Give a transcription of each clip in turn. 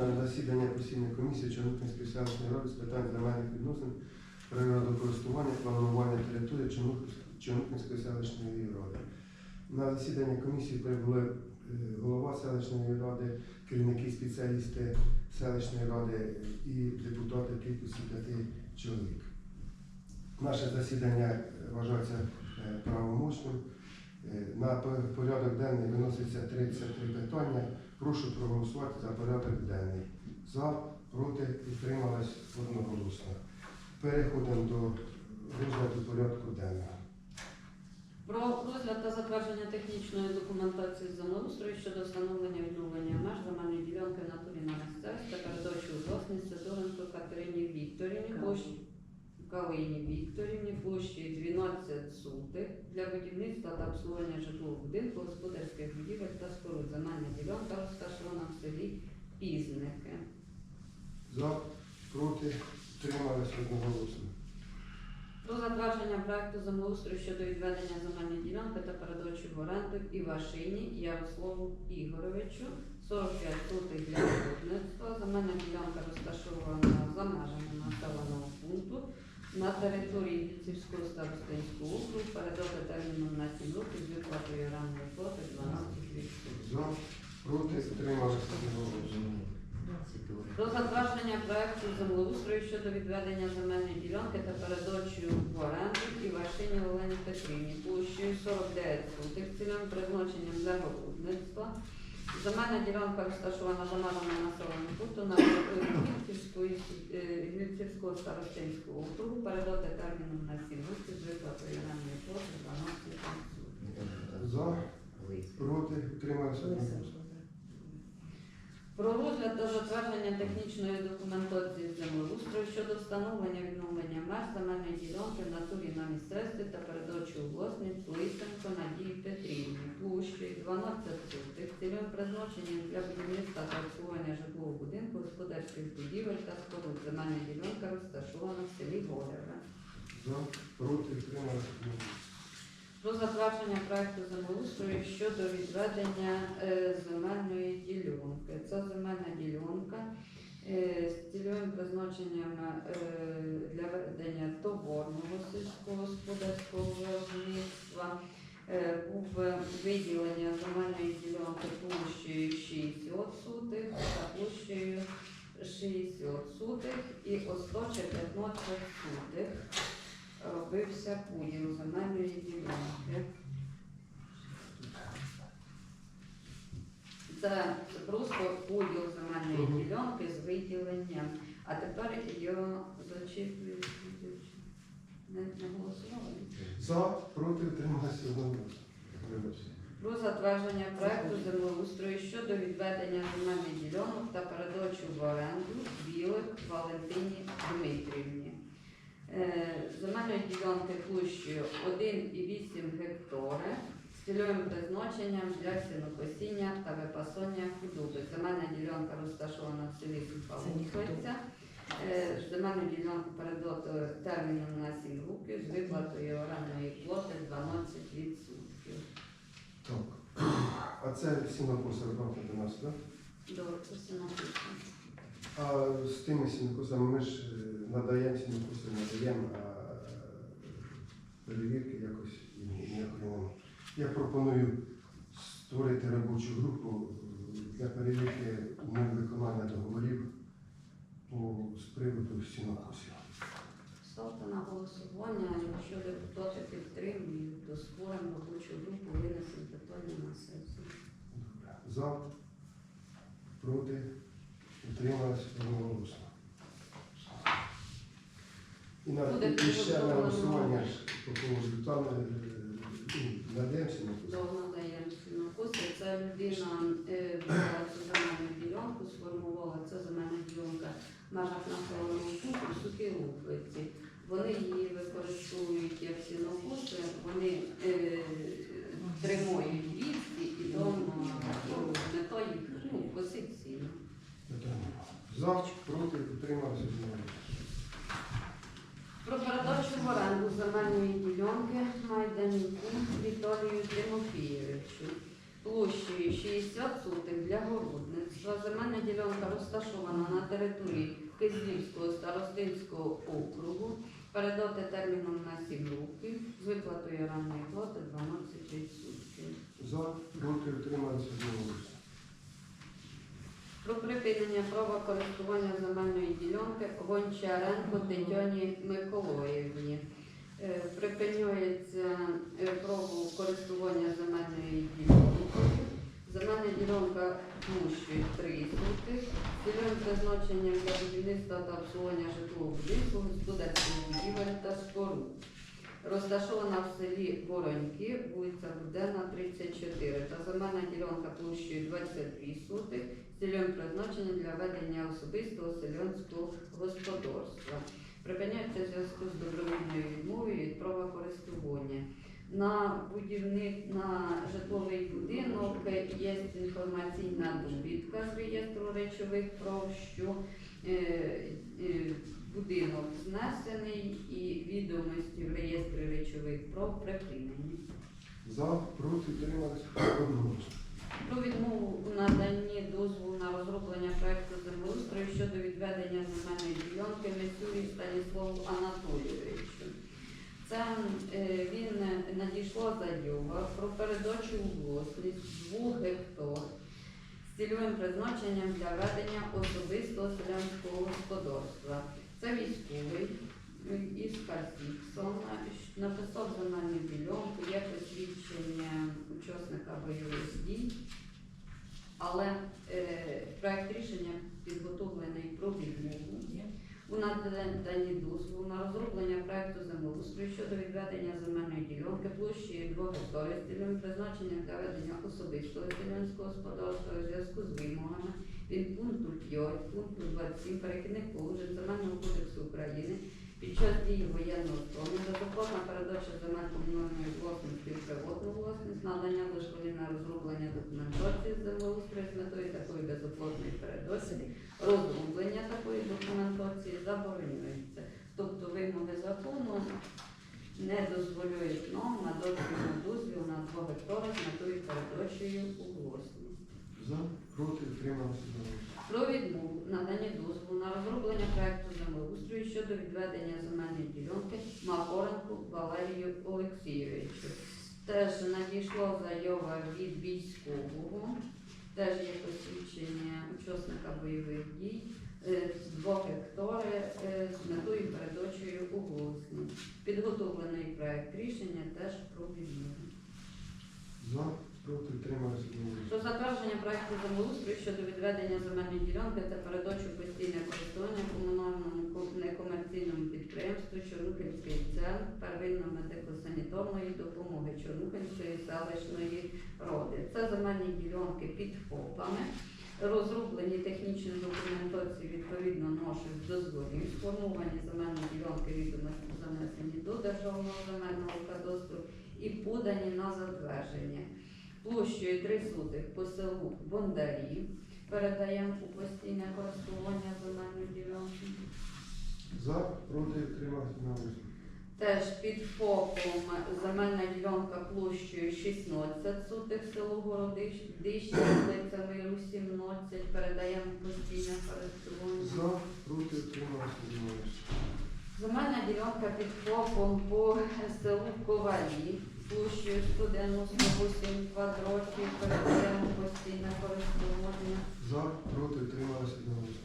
Засідання постійної комісії Чорнухинської селищної ради з питань земельних відносин, природокористування, планування території Чорнух- Чорнухинської селищної ради. На засідання комісії прибули е, голова селищної ради, керівники спеціалісти селищної ради і депутати кількості п'яти чоловік. Наше засідання вважається е, правомочним. Е, На порядок денний виноситься 33 питання. Прошу проголосувати за порядок денний. За, проти, підтрималась одноголосно. Переходимо до розгляду порядку денного. Про розгляд та затвердження технічної документації з землеустрою щодо встановлення відновлення меж земельної ділянки в натурі на місцевості та передачу власність Сидоренко Катерині Вікторівні Калині Вікторівні площі 12 сутих для будівництва та обслуговування житлового будинку, господарських будівель та споруд. Земельна ділянка розташована в селі Пізники. За, проти, підтрималась одноголосно. Про затвердження проекту землеустрою щодо відведення земельної ділянки та передачу в оренду Івашині Ярославу Ігоровичу 45 сотих для виробництва. Земельна ділянка розташована за межами на території Віцівського старостинського округу передати терміном на 7 років з виплатою ранної плати 12%. За, проти, одноголосно. Про затвердження проекту землеустрою щодо відведення земельної ділянки та передачу в оренду Івашині Олені Петрівні площею 49 сотих цільовим призначенням для виробництва. Земельна ділянка розташована за межами населеного пункту на Гільцівської, е, Гільцівського старостинського округу передати терміном на 7 років з виплатою ранньої плати 12%. За, проти, одноголосно. Про розгляд та затвердження технічної документації землеустрою щодо встановлення відновлення меж земельної ділянки в натурі на місцевості та передачу у власність Лисенко Надії Петрівні площею 12 сотих цільовим призначенням для будівництва та обслуговування житлового будинку, господарських будівель та споруд. Земельна ділянка розташована в селі Гореве. За, проти, одноголосно. Про затвердження проекту землеустрою щодо відведення е, земельної ділянки. Це земельна ділянка е, з цільовим призначенням е, для ведення товарного сільськогосподарського виробництва. Був виділення земельної ділянки площею 60 сотих та площею 60 сотих і остача 15 сотих робився поділ земельної ділянки. Це просто поділ земельної ділянки з виділенням. А тепер я зачитую. Не, не голосувала? За, проти, підтрималась одноголосно. Про затвердження проекту землеустрою щодо відведення земельних ділянок та передачу в оренду білик Валентині Дмитрівні. Е, ділянки площею 1,8 гектари з цільовим призначенням для сінокосіння та випасання худоби. Земельна ділянка розташована в селі Сухалуховиця. Е, Земельну ділянку передати терміном на 7 років з виплатою орендної плати 12%. Так. А це сінокоси роботи до нас, так? До сінокосіння. А з тими сінокосами ми ж е, надаємо сінокоси, надаємо, а е, перевірки якось ні- ніякої немає. Я пропоную створити робочу групу е, для перевірки умов виконання договорів по з приводу сінокосів. Ставте на голосування, якщо депутати підтримують, то створимо робочу групу, винесемо питання на сесію. Добре. За, проти, утрималась одноголосно. І на Буде і ще на підготовлено. голосування ж по поводу там е, ну, сінокоси. Довго даємо. Це людина е, взяла цю земельну ділянку, сформувала це земельна ділянка в межах населеного пункту в Сухій Лухвиці. Вони її використовують як сінокоси, вони е, тримають віскі і дома е, мета їх ну, косить сіно. Питання. За, проти, утрималися одноголосно. Про передачу в оренду земельної ділянки Майданюку Віталію Тимофійовичу площею площею 60 сотих для городництва. Земельна ділянка розташована на території Кизлівського старостинського округу. Передати терміном на 7 років з виплатою ранньої плати 12%. За, проти, утрималися одноголосно. Про припинення права користування земельної ділянки Гончаренко Тетяні Миколаївні. Е, площею 3 сутки, цільовим призначенням для будівництва та обслуговування житлового будинку, господарських будівель та споруд. Розташована в селі Вороньки, вулиця Буденна, 34, та земельна ділянка площею 22 сотих, з цільовим призначенням для ведення особистого селянського господарства. Припиняється в зв'язку з добровільною відмовою від права користування. На будівник на житловий будинок є інформаційна довідка з реєстру речових прав, що е, е, будинок знесений і відомості в реєстрі речових прав припинені. За, проти, утрималися. Про відмову у наданні дозволу на розроблення проекту землеустрою щодо відведення земельної ділянки Мисюрі Станіславу Анатолійовичу. Це е, він надійшла заява про передачу власність 2 гектар з цільовим призначенням для ведення особистого селянського господарства. Це військовий е, із Хасіксона, написав земельну ділянку, є посвідчення учасника бойових дій, але е, проект рішення підготовлений про відмову. У наданні дозволу на розроблення проекту землеустрою щодо відведення земельної ділянки площею 2 гектарів з призначення для ведення особистого селянського господарства у зв'язку з вимогами від пункту 5, пункту 27 перехідних положень Земельного кодексу України під час дії воєнного стану безоплатна передача земель комунальної власності у приватну власність, надання дозволів на розроблення документації з землеустрою з метою такої безоплатної передачі, розроблення такої документації забороняється. Тобто вимоги закону не дозволяють нам надати йому дозвіл на 2 гектари з метою передачею у власність. За, проти, утрималися. Про відмову надання дозволу на розроблення проекту землеустрою щодо відведення земельної ділянки Макоренку Валерію Олексійовичу. Теж надійшла заява від військового, теж є посвідчення учасника бойових дій е, з 2 гектари е, з метою передачею власність. Підготовлений проект рішення теж про відмову. Проти, утрималися одноголосно. Про затвердження проекту землеустрою щодо відведення земельної ділянки та передачу постійне користування комунальному некомерційному підприємству Чорнухинський центр первинної медико-санітарної допомоги Чорнухинської селищної ради. Це земельні ділянки під ФОПами, розроблені технічні документації відповідно наших дозволів, сформовані земельні ділянки відомості занесені до державного земельного кадастру і подані на затвердження площею 3 сотих по селу Бондарі. Передаємо у постійне користування земельну ділянку. За, проти, утрималися одноголосно. Теж під ФОПом земельна ділянка площею 16 сотих село Городищ, вулиця Миру 17. Передаємо постійне користування. За, проти, утрималися одноголосно. Земельна ділянка під ФОПом по селу Ковалі площею 198 квадратів. Передаємо постійне користування. За, проти, утрималися одноголосно.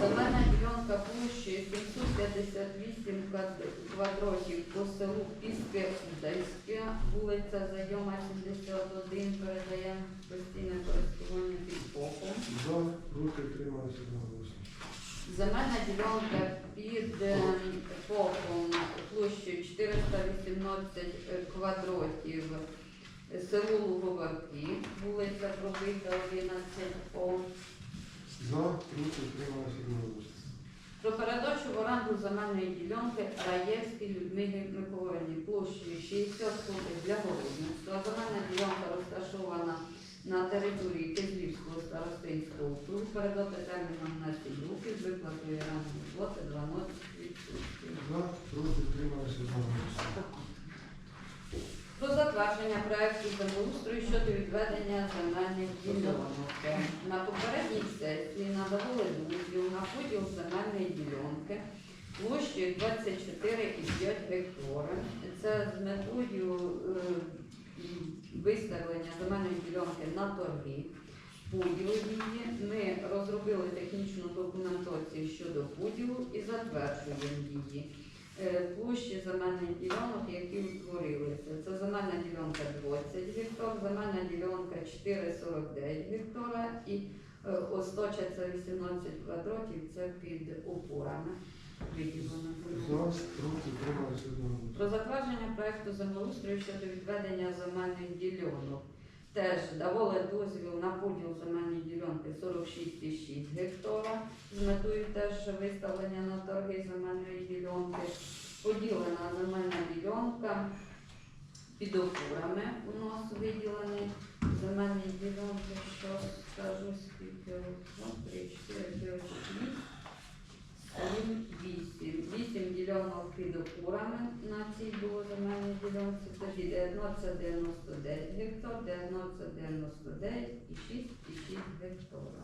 Земельна ділянка площею 758 квад- квадратів по селу Піски Одеське, вулиця Зайома 71, передаємо постійне користування під ФОПом. За, проти, утрималися одноголосно. Земельна ділянка під ем, ФОПом площею 418 квадратів село Луговаки, вулиця Пробита 11О. За, проти, одноголосно. Про передачу в оренду земельної ділянки Раєвській Людмилі Миколаївні площею 60 сотих для городництва. Земельна ділянка розташована на території Кизлівського старостинського округу. Передати терміном на 7 років з виплатою ранної плати 12%. За. Про затвердження проекту землеустрою щодо відведення земельних ділянок. На попередній сесії надавали дозвіл на поділ земельної ділянки площею 24,5 гектара. Це з метою е, виставлення земельної ділянки на торги. Поділу її ми розробили технічну документацію щодо поділу і затверджуємо її. Е, Площі земельних ділянок, які утворилися. Це земельна ділянка 20 гектар, земельна ділянка 4,49 гектара і е, остача це 18 квадратів, це під опорами Про затвердження проекту землеустрою щодо відведення земельних ділянок. Теж давали дозвіл на поділ земельної ділянки 46,6 гектара з метою теж виставлення на торги земельної ділянки. Поділена земельна ділянка під опорами у нас виділені земельні ділянки, що скажу скільки, Раз, три, чотири, п'ять, шість, сім, вісім. Вісім ділянок під опорами на цій було земельній ділянці. Тоді 1999 гектар, 1999 і 6,6 гектара.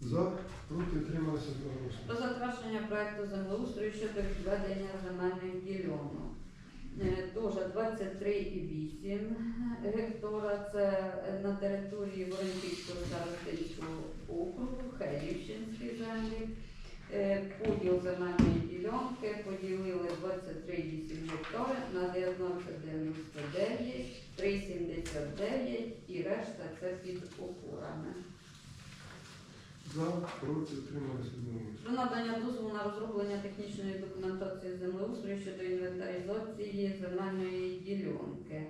За, проти, утрималися одноголосно. Про затвердження проекту землеустрою щодо відведення земельних ділянок. Теж 23,8 гектара. Це на території Воронківського старостинського округу, Хелівщинські землі. Е, Поділ земельної ділянки поділили 23,8 гектари на 19,99, 3,79 і решта це під опорами. За, проти, одноголосно. Про надання дозволу на розроблення технічної документації землеустрою щодо інвентаризації земельної ділянки.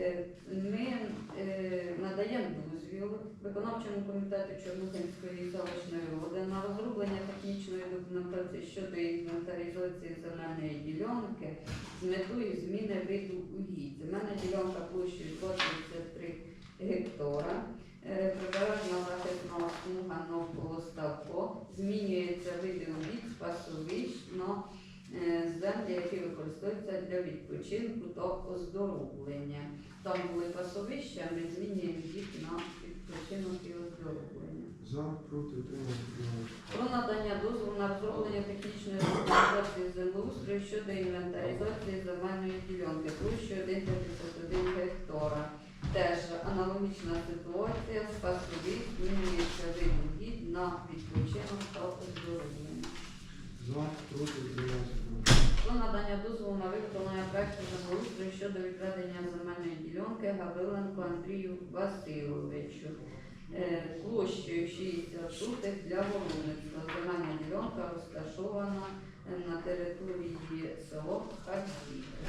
Е, Ми е, надаємо дозвіл виконавчому комітету Чорнухинської селищної ради на розроблення технічної документації щодо інвентаризації земельної ділянки з метою зміни виду угідь. Земельна ділянка площею 23 гектара. Е, Прибережна захисна смуга навколо ставко. Змінюється види обід з пасовищ на е, землі, які використовуються для відпочинку та оздоровлення. Там були пасовища, ми змінюємо їх на відпочинок і оздоровлення. За, проти. Про надання дозволу на розроблення технічної документації землеустрою щодо інвентаризації земельної ділянки площею 1,51 гектара. Теж аналогічна ситуація з пасових змінюється угідь на відпочинок та оздоровлення. За, проти. Про надання дозволу проекту землеустрою щодо відведення земельної ділянки Гавриленко Андрію Васильовичу. Е, Площею 60 сотих для городництва. Земельна ділянка розташована е, на території село Хазіки.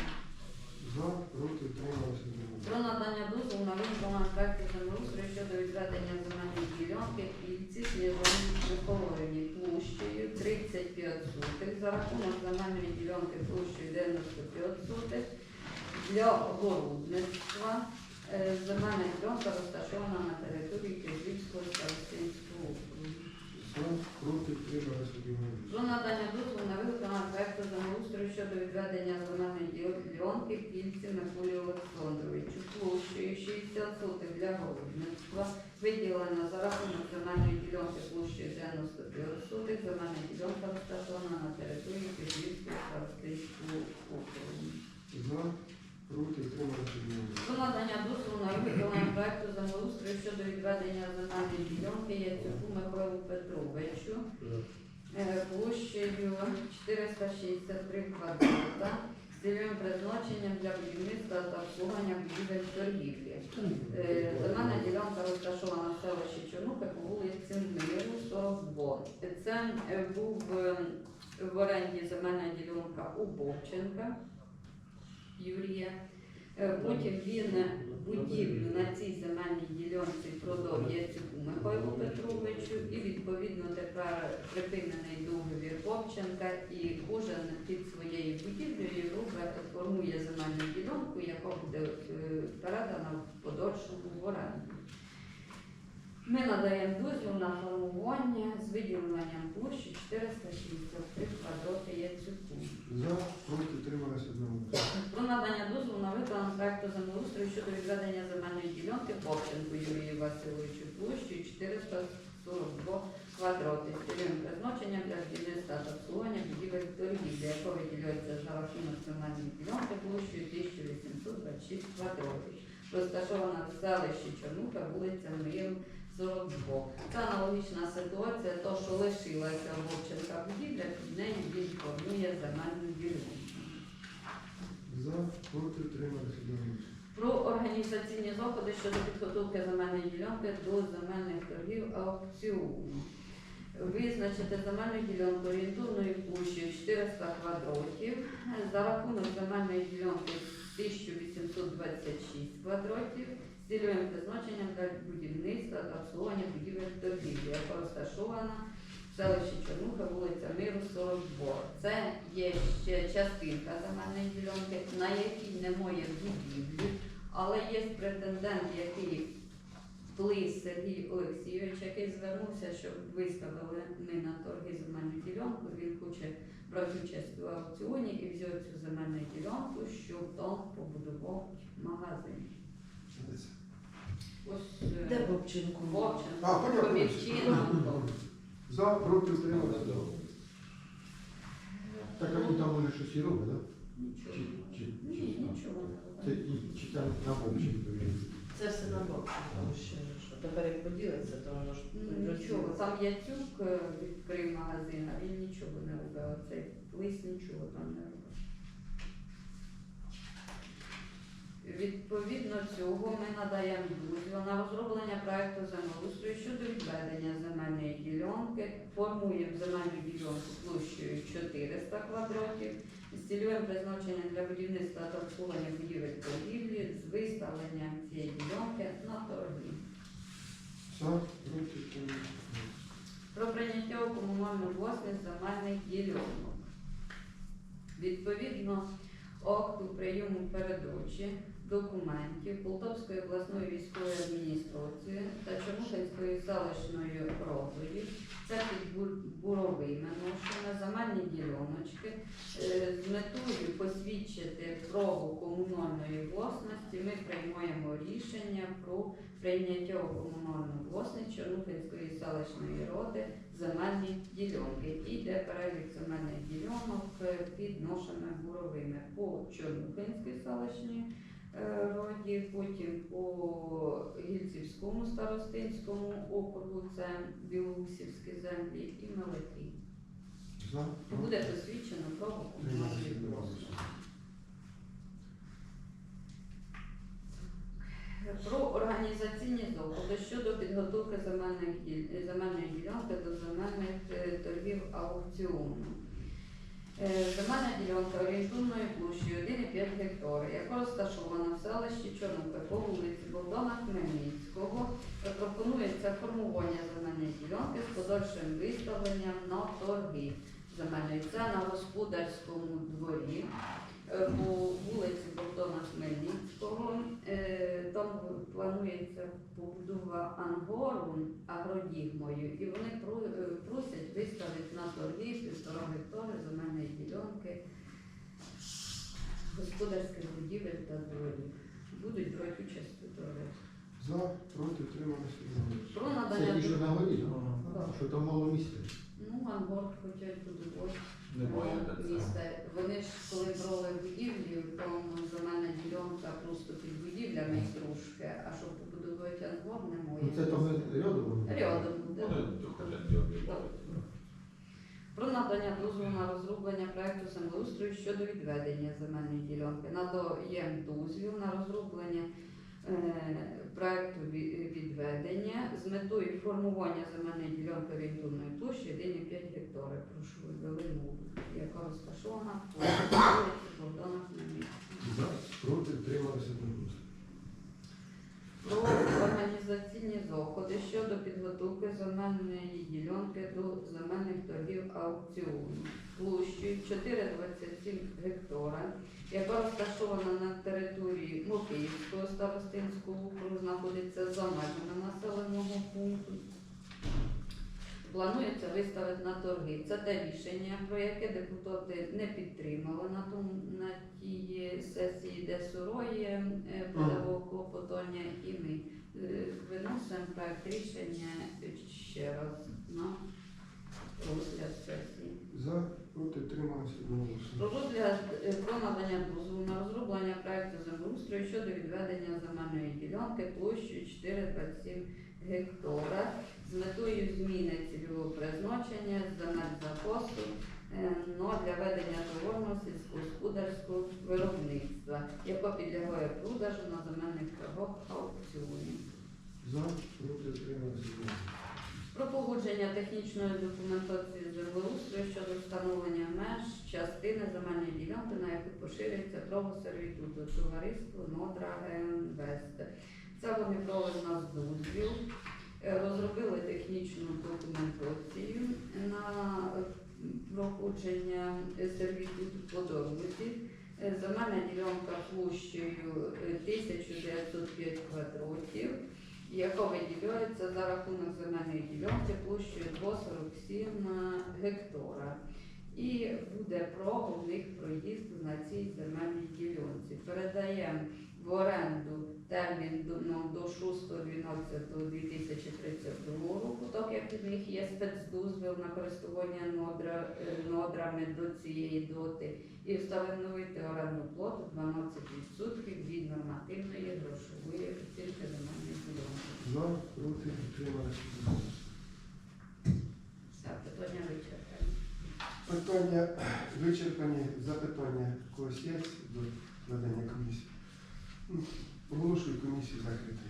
За, проти, утрималися. Про надання дозволу на виконання проекту землеустрою щодо відведення земельної ділянки Ільці Сніжані Миколаївні площею 35 сотих за рахунок земельної ділянки площею 95 сотих для городництва. Е, Земельна ділянка розташована на території Київського старостинського округу. Про надання дозволу на землеустрою щодо відведення земельної ділянки Кільці Миколі Олександровичу площею 60 сотих для городництва, виділена за рахунок земельної ділянки площею 95 сотих, земельна ділянка розташована на території Київського старостинського округу. За, проти, утрималися одноголосно. Надання дозволу на виконання проекту землеустрою щодо відведення земельної ділянки Яцюку Михайлу Петровичу площею 463 квадрата з цільовим призначенням для будівництва та обслуговування будівель торгівлі. Е, Земельна ділянка розташована в селищі Чорнухи по вулиці Миру, 42. Це е, був е, в оренді земельна ділянка у Бовченка Юрія. Е, Потім він будівлю на цій земельній ділянці продав Яцюку Михайлу Петровичу і відповідно тепер припинений договір Бовченка і кожен під своєю будівлею робить, формує земельну ділянку, яка буде е, передана в подальшому оренду. Ми надаємо дозвіл на формування з виділенням площі 463 квадрати Яцюку. За, проти, утрималися одноголосно. Про надання дозволу на виконання проекту землеустрою щодо відведення земельної ділянки Бовченку Юрію Васильовичу площею 442 квадрати з цільовим призначенням для будівництва та обслуговування будівель торгів, для якого виділяється за рахунок земельної ділянки площею 1826 квадратів. Розташована в селищі Чорнуха, вулиця Миру, 42. Це аналогічна ситуація, то, що лишилася Вовченка будівля, під нею він формує земельну ділянку. За, проти, утрималися одноголосно. Про організаційні заходи щодо підготовки земельної ділянки до земельних торгів аукціону. Визначити земельну ділянку орієнтовною площею 400 квадратів за рахунок земельної ділянки 1826 квадратів з цільовим призначенням для будівництва та обслуговування будівель торгівлі, яка розташована селищі Чорнуха, вулиця Миру, 42. Це є ще частинка земельної ділянки, на якій немає будівлі, але є претендент, який Плис Сергій Олексійович, який звернувся, щоб виставили ми на торги земельну ділянку. Він хоче брати участь у аукціоні і взяти цю земельну ділянку, щоб там побудував магазин. Ось е, Де Бобченко? Комівчина, Антон. За, проти, одноголосно. Так а він там може щось і робить, так? Нічого. Чи, чи, Ні, нічого це, не робить. і, чи там на він? Це все на бок, тому Що тепер як поділиться, то воно ж Ну, Нічого, там Яцюк е, відкрив магазин, а він нічого не робив. Цей лист нічого там не робив. Відповідно цього ми надаємо дозвіл на розроблення проекту землеустрою щодо відведення земельної ділянки, формуємо земельну ділянку площею 400 квадратів з цільовим призначенням для будівництва та обслуговування будівель торгівлі з виставленням цієї ділянки на одноголосно. про прийняття у комунальну власність земельних ділянок. Відповідно акту прийому передачі документів Полтавської обласної військової адміністрації та Чорнухинської селищної радою, це під Бур- буровими ношами земельні діляночки е, з метою посвідчити право комунальної власності. Ми приймаємо рішення про прийняття у комунальну власність Чорнухинської селищної ради земельні ділянки. Іде перелік земельних ділянок е, під нашими буровими по Чорнухинській селищній е, раді, потім по Гільцівському старостинському округу, це Білоусівські землі і. За, Буде посвідчено право комунальної власності. Про організаційні заходи щодо підготовки земельних земельної ділянки до земельних е, торгів аукціону. Е, Земельна ділянка орієнтовною площею 1,5 гектара, яка розташована в селищі Чорнука по вулиці Богдана Хмельницького, пропонується формування земельної ділянки з подальшим виставленням на торги земельної. Це на господарському дворі е, по вулиці Богдана Хмельницького. Е, Там планується побудова ангору агродігмою, і вони е, просять виставити на торги півтора гектари земельної ділянки господарських будівель та дворів. Будуть брати участь у торгах. За, проти, утрималися. Про Це надання ті, що на горі, що там мало місця. Ну, ангор хочуть будувати. Немає Ну, де це. міста. Вони ж коли брали будівлю, там земельна ділянка просто під будівлями трошки, а щоб побудувати ангор, немає. Ну це там рядом. Рядом буде. Вони об'єднати. Про надання дозволу на розроблення проекту землеустрою щодо відведення земельної ділянки. Надаємо дозвіл на розроблення е, проекту відведення з метою формування земельної ділянки орієнтовної площі 1,5 гектари. Прошу вивели мову, яка розташована по Богдана За, проти, утрималися одноголосно. про організаційні заходи щодо підготовки земельної ділянки до земельних торгів аукціону. Площею 4,27 гектара, яка розташована на території Мокиївського старостинського округу, знаходиться за межами населеного пункту. Планується виставити на торги. Це те рішення, про яке депутати не підтримали на тому на тій сесії, де суроє е, подало клопотання, і ми е, виносимо проект рішення ще раз на розгляд сесії. За, проти, трималися одноголосно. Про розгляд е, про надання дозволу на розроблення проекту землеустрою щодо відведення земельної ділянки площею 4,27 гектара з метою зміни цільового призначення земель запасу е, но для ведення товарного сільськогосподарського виробництва, яка підлягає продажу на земельних торгах аукціоні. За, проти, трималися одноголосно. Про погодження технічної документації землеустрою щодо встановлення меж частини земельної ділянки, на яку поширюється право сервітуту товариство Нодра Геінвест. Це вони в нас дозвіл, е, розробили технічну документацію на е, проходження сервітуту по дорозі. Е, Земельна ділянка площею е, 1905 квадратів яка виділяється за рахунок земельної ділянки площею 2,47 гектара. І буде право в них проїзд на цій земельній ділянці. Передаємо в оренду термін до, ну, до 6.12.2032 року, так як в них є спецдозвіл на користування нодра, е, надрами до цієї доти, і встановити орендну плату 12% від нормативної грошової оцінки земельної ділянки. За, проти, трималися. Все, питання вичерпані. Питання вичерпані, запитання когось є до ведення комісії? Ну, Оголошую комісію закритою.